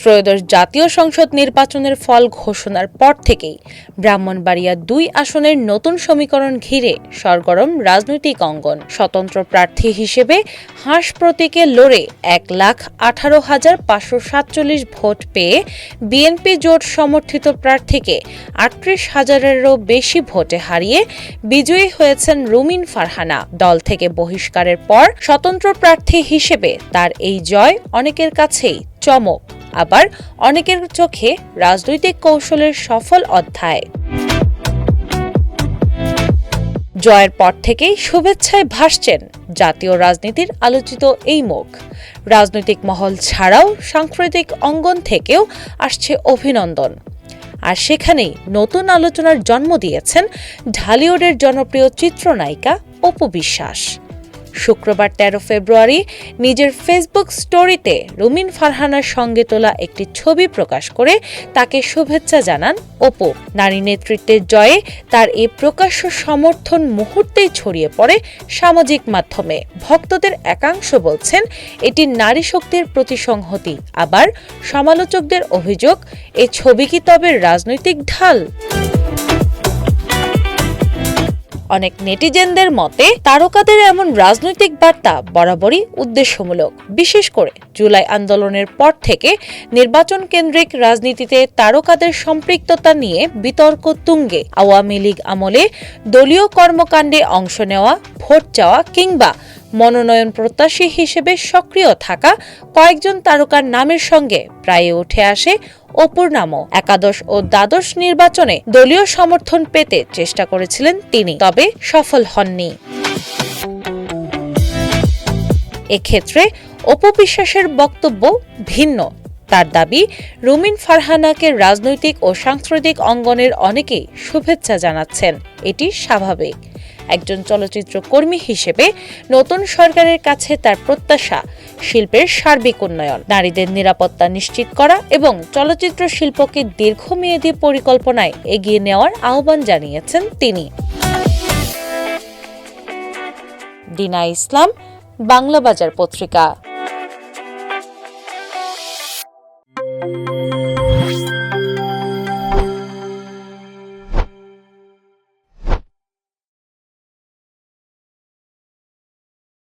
ত্রয়োদশ জাতীয় সংসদ নির্বাচনের ফল ঘোষণার পর থেকেই ব্রাহ্মণবাড়িয়া দুই আসনের নতুন সমীকরণ ঘিরে সরগরম রাজনৈতিক অঙ্গন। স্বতন্ত্র প্রার্থী হিসেবে হাঁস প্রতীকে লড়ে এক লাখ আঠারো হাজার পাঁচশো সাতচল্লিশ ভোট পেয়ে বিএনপি জোট সমর্থিত প্রার্থীকে আটত্রিশ হাজারেরও বেশি ভোটে হারিয়ে বিজয়ী হয়েছেন রুমিন ফারহানা। দল থেকে বহিষ্কারের পর স্বতন্ত্র প্রার্থী হিসেবে তার এই জয় অনেকের কাছেই চমক। আবার অনেকের চোখে রাজনৈতিক কৌশলের সফল অধ্যায়। জয়ের পর থেকেই শুভেচ্ছায় ভাসছেন জাতীয় রাজনীতির আলোচিত এই মুখ। রাজনৈতিক মহল ছাড়াও সাংস্কৃতিক অঙ্গন থেকেও আসছে অভিনন্দন। আর সেখানেই নতুন আলোচনার জন্ম দিয়েছেন ঢালিউডের জনপ্রিয় চিত্রনায়িকা অপু বিশ্বাস। শুক্রবার তেরো ফেব্রুয়ারি নিজের ফেসবুক স্টোরিতে রুমিন ফারহানার সঙ্গে তোলা একটি ছবি প্রকাশ করে তাকে শুভেচ্ছা জানান অপু। নারী নেতৃত্বের জয়ে তার এই প্রকাশ্য সমর্থন মুহূর্তেই ছড়িয়ে পড়ে সামাজিক মাধ্যমে। ভক্তদের একাংশ বলছেন, এটি নারী শক্তির প্রতিসংহতি। আবার সমালোচকদের অভিযোগ, এ ছবি কি তবে রাজনৈতিক ঢাল? অনেক নেটিজেনদের মতে, তারকাদের এমন রাজনৈতিক বার্তা বরাবরই উদ্দেশ্যমূলক। বিশেষ করে জুলাই আন্দোলনের পর থেকে নির্বাচন কেন্দ্রিক রাজনীতিতে তারকাদের সম্পৃক্ততা নিয়ে বিতর্ক তুঙ্গে। আওয়ামী লীগ আমলে দলীয় কর্মকাণ্ডে অংশ নেওয়া, ভোট চাওয়া কিংবা মনোনয়ন প্রত্যাশী হিসেবে সক্রিয় থাকা কয়েকজন তারকার নামের সঙ্গে প্রায় উঠে আসে অপুর নামও একাদশ ও দ্বাদশ নির্বাচনে দলীয় সমর্থন পেতে চেষ্টা করেছিলেন তিনি, তবে সফল হননি। এক্ষেত্রে অপু বিশ্বাসের বক্তব্য ভিন্ন। তার দাবি, রুমিন ফারহানাকে রাজনৈতিক ও সাংস্কৃতিক অঙ্গনের অনেকেই শুভেচ্ছা জানাচ্ছেন। এটি স্বাভাবিক। একজন চলচ্চিত্র কর্মী হিসেবে নতুন সরকারের কাছে তার প্রত্যাশা, শিল্পের সার্বিক উন্নয়ন, নারীদের নিরাপত্তা নিশ্চিত করা এবং চলচ্চিত্র শিল্পকে দীর্ঘমেয়াদী পরিকল্পনায় এগিয়ে নেওয়ার আহ্বান জানিয়েছেন তিনি। দিনা ইসলাম বাংলা বাজার পত্রিকা।